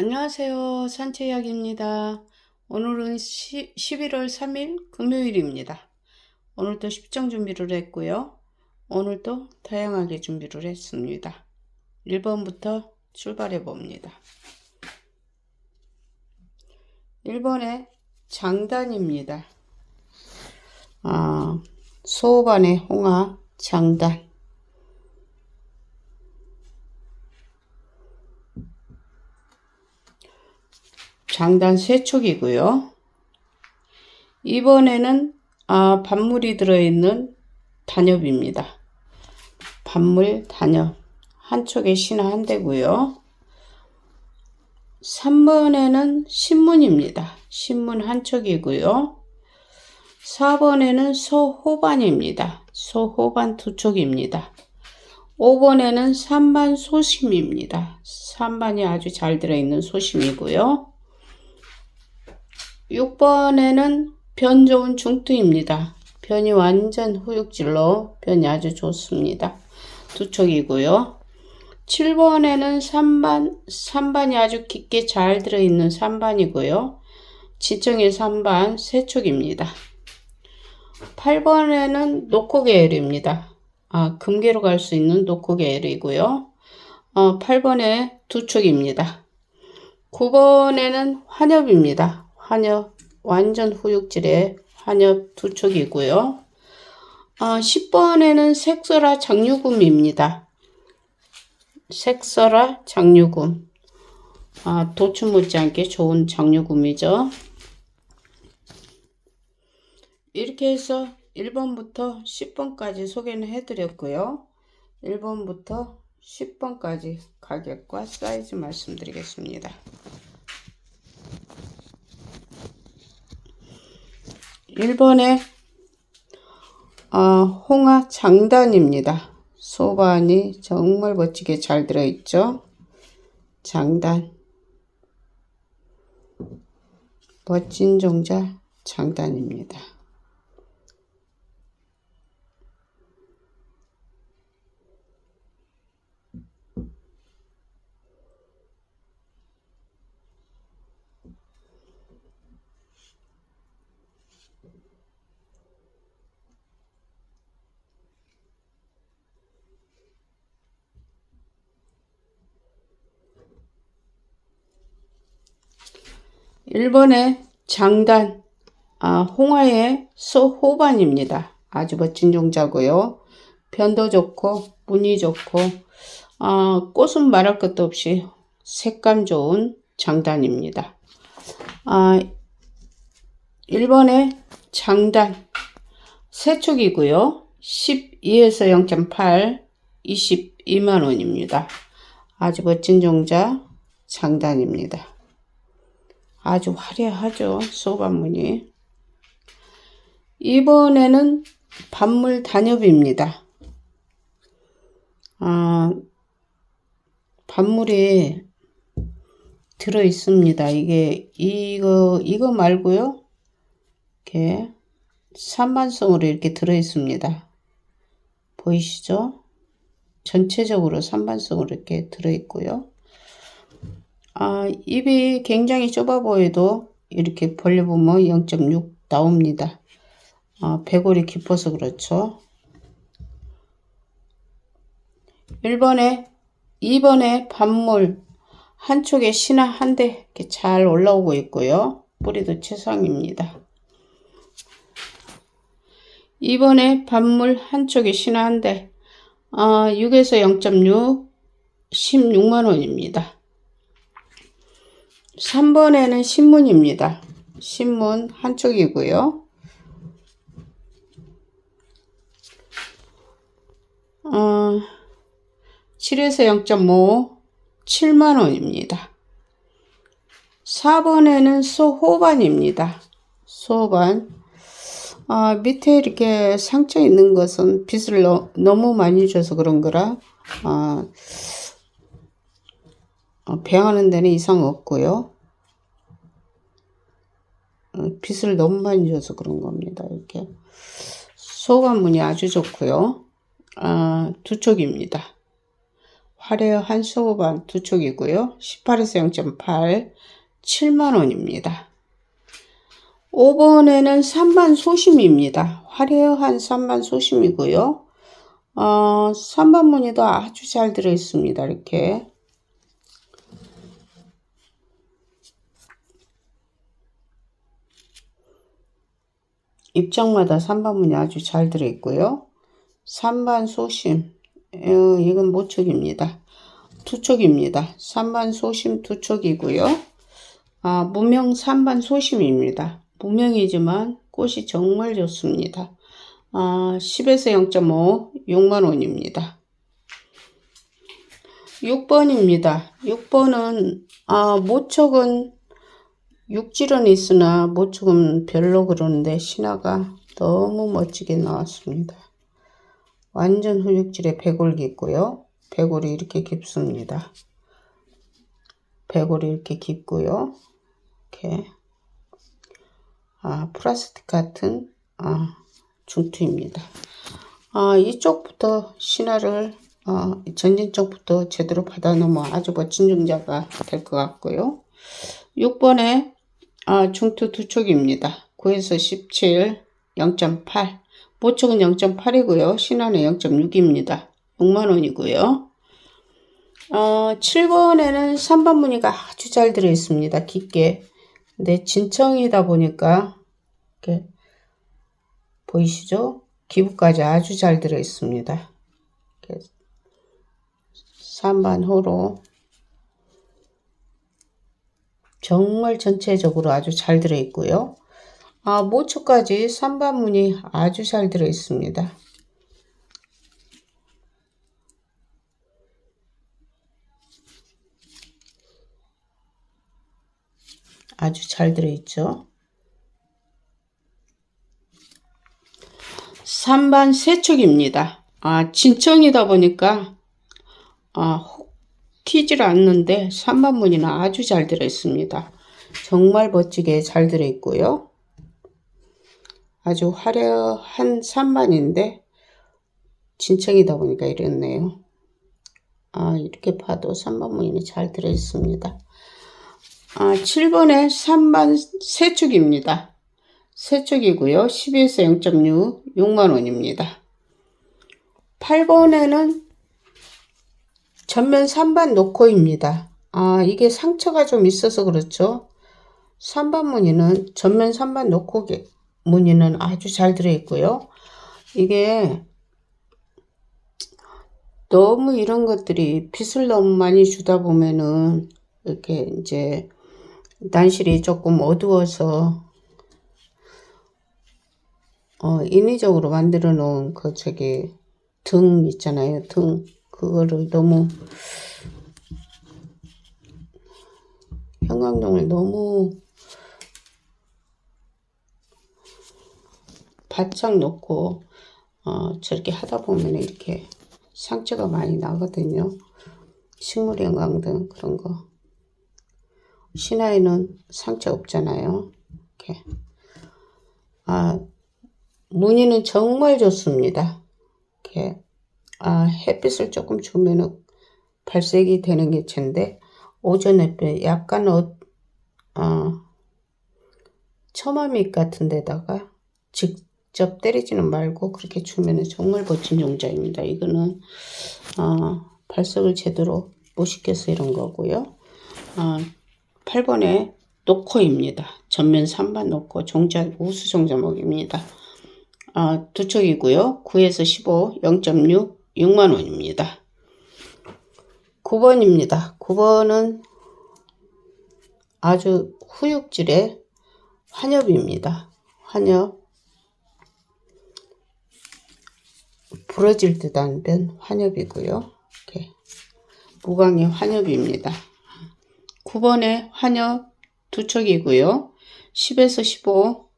안녕하세요. 산채약입니다. 오늘은 시, 11월 3일 금요일입니다. 오늘도 십정 준비를 했고요. 오늘도 다양하게 준비를 했습니다. 1번부터 출발해 봅니다. 1번의 장단입니다. 아, 소반의 홍화 장단. 장단 세촉이고요. 이번에는 아, 반물이 들어있는 단엽입니다. 반물 단엽 한 촉에 신화 한 대고요. 3번에는 신문입니다. 신문 한 촉이고요. 4번에는 소호반입니다. 소호반 두 촉입니다. 5번에는 산반 소심입니다. 산반이 아주 잘 들어있는 소심이고요. 6번에는 변 좋은 중투입니다. 변이 완전 후육질로 변이 아주 좋습니다. 두 촉이고요. 7번에는 3반, 3반이 아주 깊게 잘 들어있는 3반이고요. 지정의 3반 세 촉입니다. 8번에는 노코계열입니다. 아, 금계로 갈 수 있는 노코계열이고요. 어, 8번에 두 촉입니다. 9번에는 환엽입니다. 환엽, 완전 후육질의 환엽 두 촉이고요. 어, 10번에는 색소라 장류금입니다. 색소라 장류금. 아, 도춘 못지않게 좋은 장류금이죠. 이렇게 해서 1번부터 10번까지 소개는 해드렸고요. 1번부터 10번까지 가격과 사이즈 말씀드리겠습니다. 1번에 어, 홍화 장단입니다. 소반이 정말 멋지게 잘 들어있죠. 장단 멋진 종자 장단입니다. 1번의 장단, 아, 홍화의 소호반입니다. 아주 멋진 종자고요. 변도 좋고, 무늬 좋고, 아, 꽃은 말할 것도 없이 색감 좋은 장단입니다. 아, 1번의 장단, 세촉이고요. 12에서 0.8, 22만원입니다. 아주 멋진 종자 장단입니다. 아주 화려하죠. 소반문이. 이번에는 반물 단엽입니다. 아, 반물이 들어 있습니다. 이게 이거 이거 말고요. 이렇게 산반성으로 이렇게 들어 있습니다. 보이시죠? 전체적으로 산반성으로 이렇게 들어 있고요. 아, 입이 굉장히 좁아 보여도 이렇게 벌려보면 0.6 나옵니다. 아, 배골이 깊어서 그렇죠. 1번에 2번에 반물 한쪽에 신화 한 대 이렇게 잘 올라오고 있고요. 뿌리도 최상입니다. 2번에 반물 한쪽에 신화 한 대, 아, 6에서 0.6, 16만원입니다. 3번에는 신문입니다. 신문 한쪽이고요. 어, 7에서 0.5, 7만원입니다. 4번에는 소호반입니다. 소호반. 아, 밑에 이렇게 상처 있는 것은 빛을 너, 너무 많이 줘서 그런 거라, 아, 어, 배하는 데는 이상 없고요. 어, 빛을 너무 많이 줘서 그런 겁니다. 이렇게 소관문이 아주 좋고요. 아, 두 촉입니다. 화려한 소반 두 촉이고요. 18에서 0.8 7만원입니다. 5번에는 3반 소심입니다. 화려한 3반 소심이고요. 어, 3반 무늬도 아주 잘 들어있습니다. 이렇게. 입장마다 3반 무늬 아주 잘 들어있고요. 3반 소심. 어, 이건 모촉입니다. 두촉입니다. 3반 소심 두촉이고요. 아, 무명 3반 소심입니다. 무명이지만 꽃이 정말 좋습니다. 아, 10에서 0.5 6만원입니다. 6번입니다. 6번은 아, 모촉은 육질은 있으나 모촉은 별로 그러는데 신화가 너무 멋지게 나왔습니다. 완전 후육질의 배골이 있고요. 배골이 이렇게 깊습니다. 배골이 이렇게 깊고요. 이렇게 아, 플라스틱 같은 아, 중투입니다. 아, 이쪽부터 신화를 어, 전진 쪽부터 제대로 받아 놓으면 아주 멋진 중자가 될 것 같고요. 6번에 아, 중투 두 촉입니다. 9에서 17, 0.8. 모촉은 0.8이고요. 신화는 0.6입니다. 6만원이고요. 어, 7번에는 3번 무늬가 아주 잘 들어있습니다. 깊게. 근데 진청이다 보니까 이렇게 보이시죠? 기부까지 아주 잘 들어있습니다. 3반 호로 정말 전체적으로 아주 잘 들어있고요. 아, 모초까지 3반 무늬 아주 잘 들어있습니다. 아주 잘 들어있죠. 3반 세척입니다. 아, 진청이다 보니까 아, 혹 튀질 않는데 3반 무늬는 아주 잘 들어있습니다. 정말 멋지게 잘 들어있고요. 아주 화려한 3반인데 진청이다 보니까 이렇네요. 아, 이렇게 봐도 3반 무늬는 잘 들어있습니다. 아, 7번에 3반 세축입니다. 세축이고요. 12에서 0.6, 6만원입니다. 8번에는 전면 3반 노코입니다. 아, 이게 상처가 좀 있어서 그렇죠. 3반 무늬는 전면 3반 노코 무늬는 아주 잘 들어있고요. 이게 너무 이런 것들이 빛을 너무 많이 주다 보면은 이렇게 이제 난실이 조금 어두워서 어, 인위적으로 만들어 놓은 그 저기 등 있잖아요. 등 그거를 너무 형광등을 너무 바짝 놓고 어, 저렇게 하다 보면 이렇게 상처가 많이 나거든요. 식물 형광등 그런 거. 신화에는 상처 없잖아요. 이렇게. 아, 무늬는 정말 좋습니다. 이렇게. 아, 햇빛을 조금 주면은 발색이 되는 개체인데, 오전 햇빛 약간 어, 어, 처마밑 같은 데다가 직접 때리지는 말고 그렇게 주면은 정말 멋진 용자입니다. 이거는, 어, 발색을 제대로 못 시켜서 이런 거고요. 어, 8번에 노코입니다. 전면 3반 노코 종자 우수 종자목입니다. 아, 두 척이고요. 9에서 15, 0.6, 6만 원입니다. 9번입니다. 9번은 아주 후육질의 환엽입니다. 환엽 부러질 듯한 변 환엽이고요. 이렇게 무광의 환엽입니다. 9번에 환엽 두 척이고요. 10에서 15.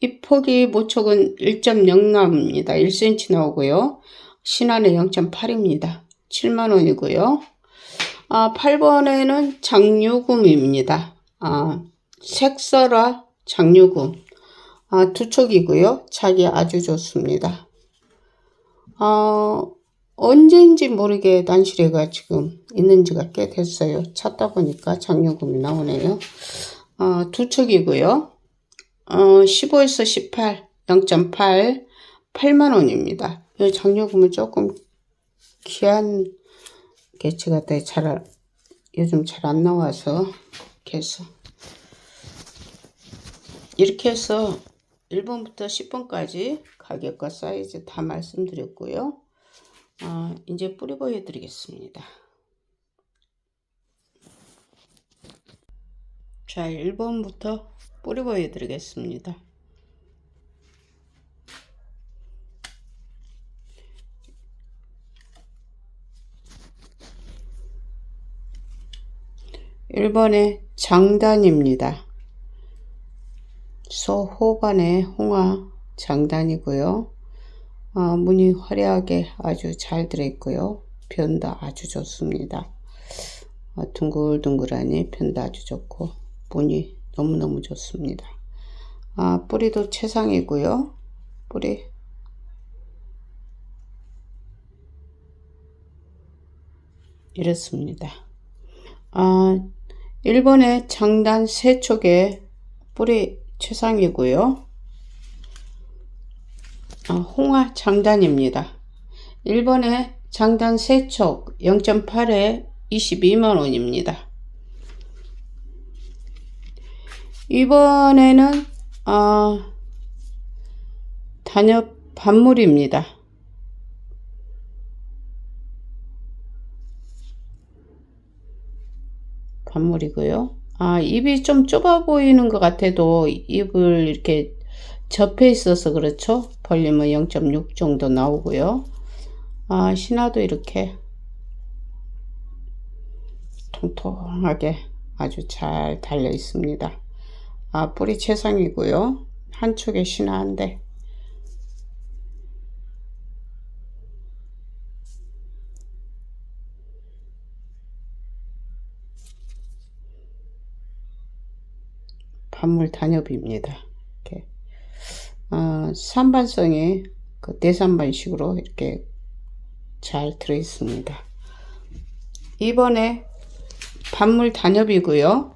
이 폭이 모촉은 1.0 나옵니다. 1cm 나오고요. 신안에 0.8입니다. 7만원이고요. 아, 8번에는 장유금입니다. 아, 색설화 장유금. 아, 두 척이고요. 자기 아주 좋습니다. 어, 언제인지 모르게 난실에가 지금 있는 지가 꽤 됐어요. 찾다 보니까 장려금이 나오네요. 어, 두 척이고요. 어, 15에서 18, 0.8, 8만원입니다. 이 장려금은 조금 귀한 개체 같아 잘, 알- 요즘 잘 안 나와서, 해서. 이렇게 해서 1번부터 10번까지 가격과 사이즈 다 말씀드렸고요. 아, 이제 뿌리 보여드리겠습니다. 자, 1번부터 뿌리 보여드리겠습니다. 일번의 장단입니다. 소호반의 홍화 장단이고요. 어, 무늬 화려하게 아주 잘 들어있고요. 변도 아주 좋습니다. 어, 둥글둥글하니 변도 아주 좋고 무늬 너무너무 좋습니다. 아, 뿌리도 최상이고요. 뿌리 이렇습니다. 아, 1번의 장단 세 촉에 뿌리 최상이고요. 아, 홍화 장단입니다. 1번에 장단 세촉 0.8에 22만원입니다. 이번에는 아, 단엽 반물입니다. 반물이고요. 아, 입이 좀 좁아 보이는 것 같아도 입을 이렇게 접해 있어서 그렇죠. 볼륨은 0.6 정도 나오고요. 아, 신화도 이렇게 통통하게 아주 잘 달려 있습니다. 아, 뿌리 최상이고요. 한쪽에 신화인데 반물 단엽입니다. 이렇게 어, 산반성이 그 대산반식으로 이렇게 잘 들어 있습니다. 이번에 반물 단엽이고요.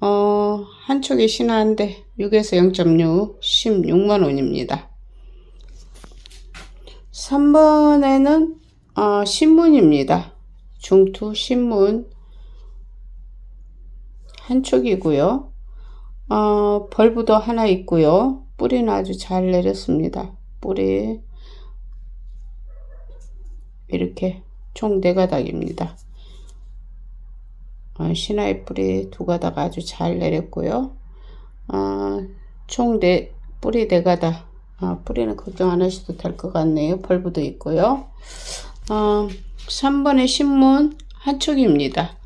어, 한쪽이 신화인데 6에서 0.6 16만 원입니다. 3번에는 어, 신문입니다. 중투 신문 한쪽이고요. 어, 벌브도 하나 있고요. 뿌리는 아주 잘 내렸습니다. 뿌리 이렇게 총 4가닥입니다. 어, 신화의 뿌리 두 가닥 아주 잘 내렸고요. 어, 총 네, 뿌리 4가닥. 어, 뿌리는 걱정 안 하셔도 될 것 같네요. 벌브도 있고요. 어, 3번의 신문 한 촉입니다.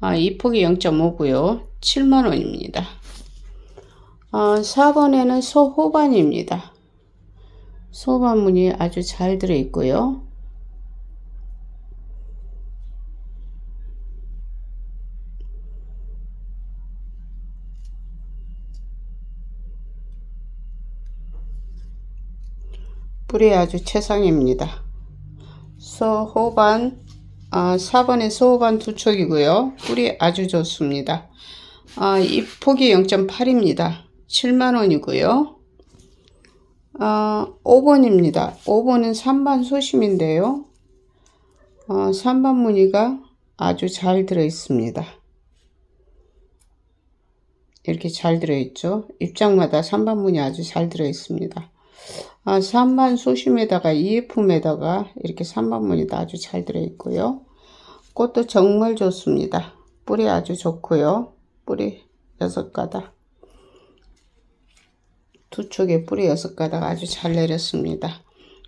아, 이 폭이 0.5고요. 7만원입니다. 어, 4번에는 소호반입니다. 소호반문이 아주 잘 들어있고요. 뿌리 아주 최상입니다. 소호반 아, 4번에 소호반 두 촉이고요. 뿌리 아주 좋습니다. 아, 이 폭이 0.8입니다. 7만원이고요. 아, 5번입니다. 5번은 3반 소심인데요. 어, 3반 무늬가 아주 잘 들어 있습니다. 이렇게 잘 들어 있죠. 입장마다 3반 무늬 아주 잘 들어 있습니다. 아, 3반 소심에다가 EF에다가 이렇게 3반 무늬도 아주 잘 들어 있고요. 꽃도 정말 좋습니다. 뿌리 아주 좋고요. 뿌리 6가닥. 두 쪽에 뿌리 6가닥 아주 잘 내렸습니다.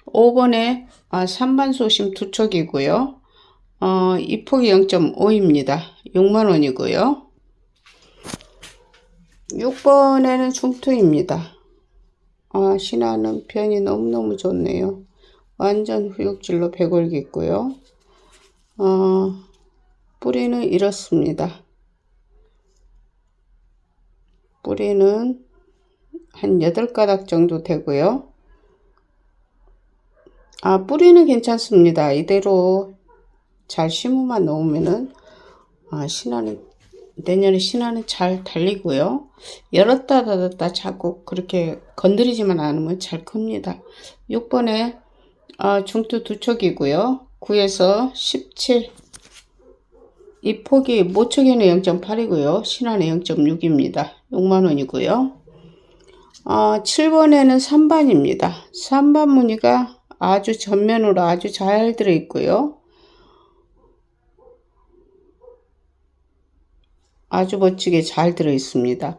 5번에 아, 3반 소심 두 쪽이고요. 어, 이 폭이 0.5입니다. 6만원이고요. 6번에는 중투입니다. 아, 신화는 변이 너무너무 좋네요. 완전 후육질로 백골기 있고요. 어, 뿌리는 이렇습니다. 뿌리는 한 8가닥 정도 되고요. 아, 뿌리는 괜찮습니다. 이대로 잘 심으만 놓으면은, 아, 신화는, 내년에 신화는 잘 달리고요. 열었다 닫았다 자꾸 그렇게 건드리지만 않으면 잘 큽니다. 6번에, 아, 중투 두 촉이고요. 9에서 17. 이 폭이 모촉에는 0.8이고요. 신화는 0.6입니다. 6만원이고요. 아, 7번에는 3반입니다. 3반 무늬가 아주 전면으로 아주 잘 들어있고요. 아주 멋지게 잘 들어있습니다.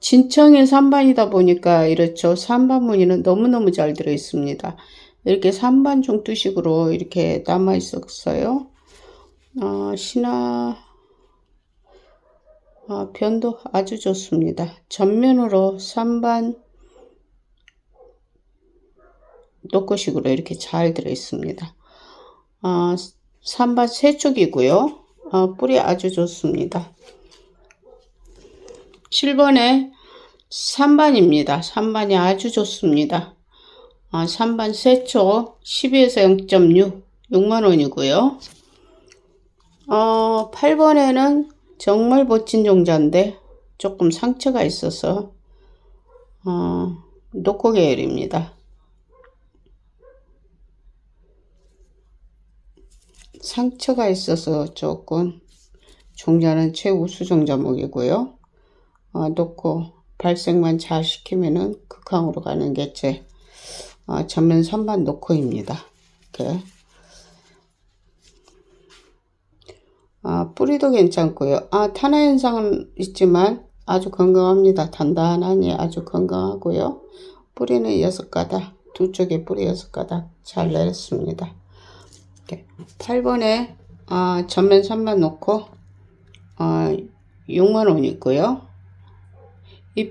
진청의 3반이다 보니까 이렇죠. 3반 무늬는 너무너무 잘 들어있습니다. 이렇게 3반 중투식으로 이렇게 남아 있었어요. 어, 신화 어, 변도 아주 좋습니다. 전면으로 3반 노코식으로 이렇게 잘 들어 있습니다. 어, 3반 세쪽이고요. 어, 뿌리 아주 좋습니다. 7번에 3반입니다. 3반이 아주 좋습니다. 아, 3반 세초 12에서 0.6 6만원이고요. 어, 8번에는 정말 멋진 종자인데 조금 상처가 있어서 어, 노코 계열입니다. 상처가 있어서 조금 종자는 최우수 종자목이고요. 어, 놓고 발색만 잘 시키면은 극항으로 가는 게제 어, 전면 선반 노코입니다. 이렇게. 아, 뿌리도 괜찮고요. 아, 탄화 현상은 있지만 아주 건강합니다. 단단하니 아주 건강하고요. 뿌리는 여섯 가닥, 두 쪽에 뿌리 여섯 가닥 잘 내렸습니다. 이렇게 8번에 아, 전면 선반 놓고 아, 6만 원이고요. 이,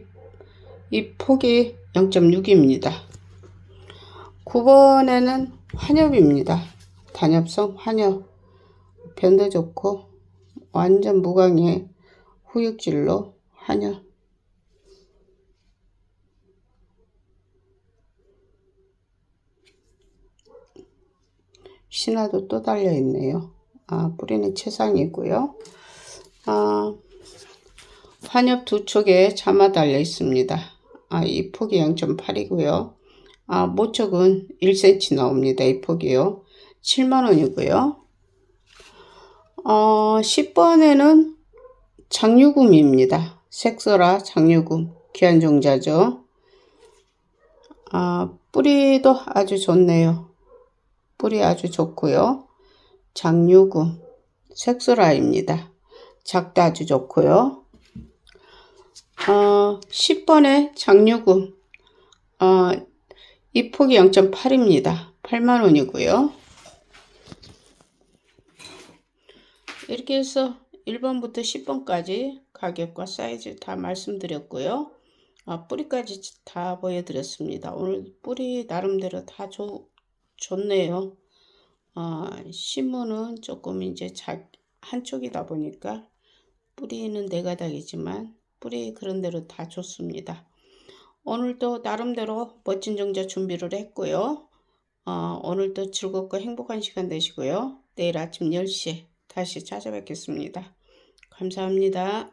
이 폭이 0.6입니다. 9번에는 환엽입니다. 단엽성 환엽. 변도 좋고 완전 무광의 후육질로 환엽. 신화도 또 달려 있네요. 아, 뿌리는 채상이고요. 아, 환엽 두 쪽에 자마 달려 있습니다. 아, 이 폭이 0.8이고요. 아, 모쪽은 1cm 나옵니다. 이 폭이요. 7만원이고요. 어, 10번에는 장유금입니다. 색소라 장유금. 귀한 종자죠. 아, 뿌리도 아주 좋네요. 뿌리 아주 좋고요. 장유금. 색소라입니다. 작도 아주 좋고요. 어, 10번에 장유금. 어, 이 폭이 0.8입니다. 8만원이고요. 이렇게 해서 1번부터 10번까지 가격과 사이즈 다 말씀드렸고요. 아, 뿌리까지 다 보여드렸습니다. 오늘 뿌리 나름대로 다 좋, 좋네요. 아, 신문은 조금 이제 작, 한쪽이다 보니까 뿌리는 네 가닥이지만 뿌리 그런 대로 다 좋습니다. 오늘도 나름대로 멋진 정자 준비를 했고요. 어, 오늘도 즐겁고 행복한 시간 되시고요. 내일 아침 10시에 다시 찾아뵙겠습니다. 감사합니다.